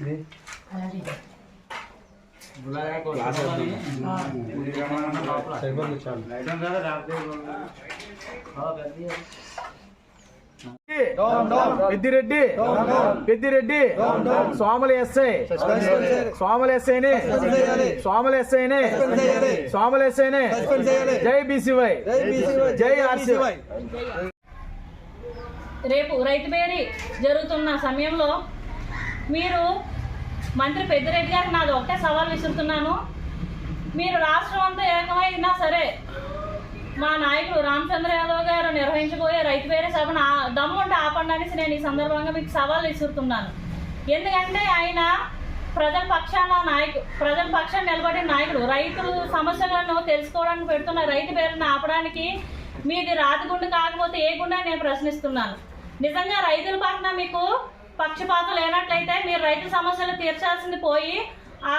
ఇది? పెద్దిరెడ్డి. పెద్దిరెడ్డి. సోమల ఎస్ఐ. సోమల ఎస్ఐని. స్వాములు ఎస్ఐని. స్వాములు ఎస్ఐని. జై బీసీవై. జై ఆర్సీవై. రేపు రైతు పేరి జరుగుతున్న సమయంలో మీరు మంత్రి పెద్దిరెడ్డి గారికి నాది ఒకటే సవాల్ విసురుతున్నాను. మీరు రాష్ట్రం అంతా ఏకమైనా సరే మా నాయకుడు రామచంద్ర యాదవ్ గారు నిర్వహించబోయే రైతు పేరే సభను ఆ- దమ్ముంటే ఆపండి అనేసి నేను ఈ సందర్భంగా మీకు సవాల్ విసురుతున్నాను. ఎందుకంటే ఆయన ప్రజల పక్షాన నాయకు ప్రజల పక్షాన నిలబడిన నాయకుడు. రైతులు సమస్యలను తెలుసుకోవడానికి పెడుతున్న రైతు పేరును ఆపడానికి మీది రాతి గుండు కాకపోతే ఏ గుండె అని నేను ప్రశ్నిస్తున్నాను. నిజంగా రైతుల పట్ల మీకు పక్షపాతం లేనట్లయితే మీరు రైతు సమస్యలు తీర్చాల్సింది పోయి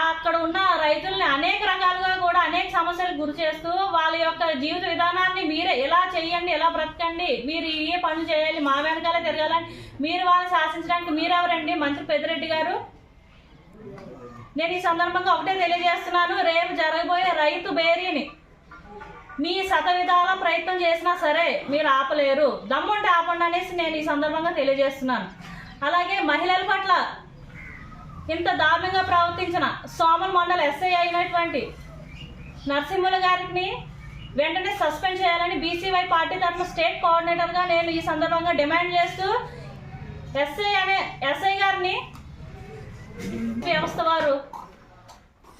అక్కడ ఉన్న రైతుల్ని అనేక రకాలుగా కూడా అనేక సమస్యలకు గురి చేస్తూ వాళ్ళ యొక్క జీవిత విధానాన్ని మీరే ఎలా చేయండి ఎలా బ్రతకండి మీరు ఏ పనులు చేయాలి మా వెనకాలే తిరగాలని మీరు వాళ్ళని శాసించడానికి మీరెవరండి? మంత్రి పెద్దిరెడ్డి గారు. నేను ఈ సందర్భంగా ఒకటే తెలియజేస్తున్నాను రేపు జరగబోయే రైతు బేరీని మీ శత విధాల ప్రయత్నం చేసినా సరే మీరు ఆపలేరు. దమ్ముంటే ఆపండి అనేసి నేను ఈ సందర్భంగా తెలియజేస్తున్నాను. అలాగే మహిళల పట్ల ఇంత దారుణంగా ప్రవర్తించిన సోమన్ మండల్ ఎస్ఐ అయినటువంటి నరసింహుల గారిని వెంటనే సస్పెండ్ చేయాలని బీసీవై పార్టీ తరఫున స్టేట్ కోఆర్డినేటర్గా నేను ఈ సందర్భంగా డిమాండ్ చేస్తూ ఎస్ఐ అనే ఎస్ఐ గారిని వ్యవస్థ వారు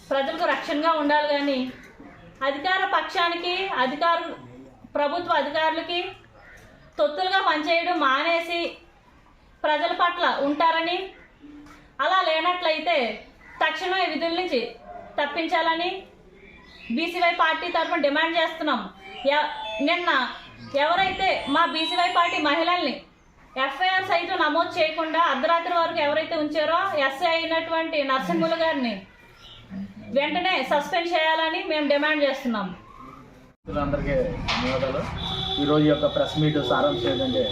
ప్రజలకు రక్షణగా ఉండాలి కానీ అధికార పక్షానికి అధికారు ప్రభుత్వ అధికారులకి తొత్తులుగా పనిచేయడం మానేసి ప్రజల పట్ల ఉంటారని అలా లేనట్లయితే తక్షణమే విధుల నుంచి తప్పించాలని బీసీవై పార్టీ తరఫున డిమాండ్ చేస్తున్నాం. ఎ- నిన్న ఎవరైతే మా బీసీవై పార్టీ మహిళల్ని ఎఫ్ఐఆర్ సైతం నమోదు చేయకుండా అర్ధరాత్రి వరకు ఎవరైతే ఉంచారో ఎస్ఐ అయినటువంటి నర్సింహులు గారిని వెంటనే సస్పెండ్ చేయాలని మేము డిమాండ్ చేస్తున్నాం. అందరికీ ధన్యవాదాలు. ఈరోజు యొక్క ప్రెస్ మీట్ సారాంశం ఏంటంటే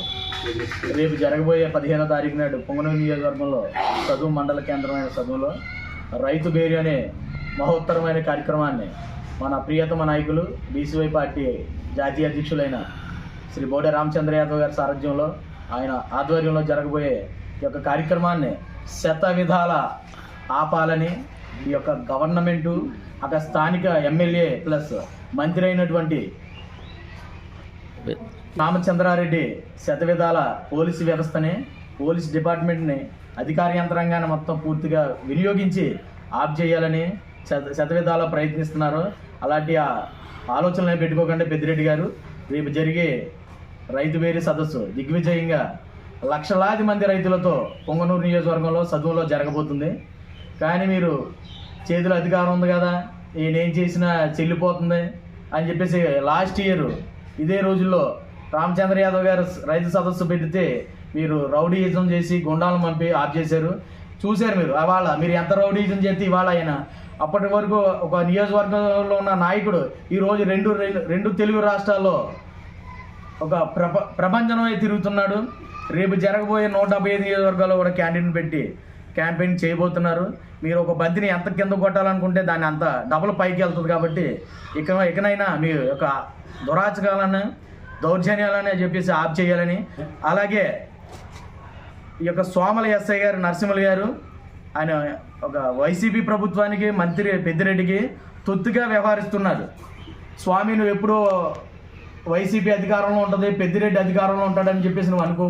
రేపు జరగబోయే పదిహేనో తారీఖు నాడు పొంగనూరు నియోజకవర్గంలో చదువు మండల కేంద్రమైన చదువులో రైతు బేరి అనే మహోత్తరమైన కార్యక్రమాన్ని మన ప్రియతమ నాయకులు బీసీవై పార్టీ జాతీయ అధ్యక్షులైన శ్రీ బోడే రామచంద్ర యాదవ్ గారి సారథ్యంలో ఆయన ఆధ్వర్యంలో జరగబోయే ఈ యొక్క కార్యక్రమాన్ని శత విధాల ఆపాలని ఈ యొక్క గవర్నమెంటు అక్కడ స్థానిక ఎమ్మెల్యే ప్లస్ మంత్రి అయినటువంటి రామచంద్రారెడ్డి శతవిధాల పోలీసు వ్యవస్థని పోలీస్ డిపార్ట్మెంట్ని అధికార యంత్రాంగాన్ని మొత్తం పూర్తిగా వినియోగించి ఆప్ చేయాలని శత శతవిధాల ప్రయత్నిస్తున్నారు. అలాంటి ఆ ఆలోచనలు పెట్టుకోకుండా పెద్దిరెడ్డి గారు. రేపు జరిగే రైతు వేరి సదస్సు దిగ్విజయంగా లక్షలాది మంది రైతులతో పొంగనూరు నియోజకవర్గంలో చదువులో జరగబోతుంది. కానీ మీరు చేతిలో అధికారం ఉంది కదా? నేనేం చేసినా చెల్లిపోతుంది అని చెప్పేసి లాస్ట్ ఇయర్ ఇదే రోజుల్లో రామచంద్ర యాదవ్ గారు రైతు సదస్సు పెడితే మీరు రౌడీయిజం చేసి గుండాలను పంపి ఆఫ్ చేశారు. చూశారు మీరు అవాళ మీరు ఎంత రౌడీయిజం చేస్తే ఇవాళ అయినా అప్పటి వరకు ఒక నియోజకవర్గంలో ఉన్న నాయకుడు ఈరోజు రెండు రెండు- తెలుగు రాష్ట్రాల్లో ఒక ప్రప ప్రపంచమే తిరుగుతున్నాడు. రేపు జరగబోయే నూట డెబ్బై ఐదు నియోజకవర్గాల్లో కూడా క్యాంటీన్ పెట్టి క్యాంపెయిన్ చేయబోతున్నారు. మీరు ఒక బంతిని ఎంత కింద కొట్టాలనుకుంటే దాన్ని అంత డబుల్ పైకి వెళ్తుంది కాబట్టి ఇక ఇకనైనా మీ యొక్క దురాచకాలను దౌర్జన్యాలని చెప్పేసి ఆప్ చేయాలని. అలాగే ఈ యొక్క సోమల ఎస్ఐ గారు నరసింహులు గారు ఆయన ఒక వైసీపీ ప్రభుత్వానికి మంత్రి పెద్దిరెడ్డికి తొత్తుగా వ్యవహరిస్తున్నారు. స్వామి నువ్వు ఎప్పుడూ వైసీపీ అధికారంలో ఉంటుంది పెద్దిరెడ్డి అధికారంలో ఉంటాడని చెప్పేసి నువ్వు అనుకో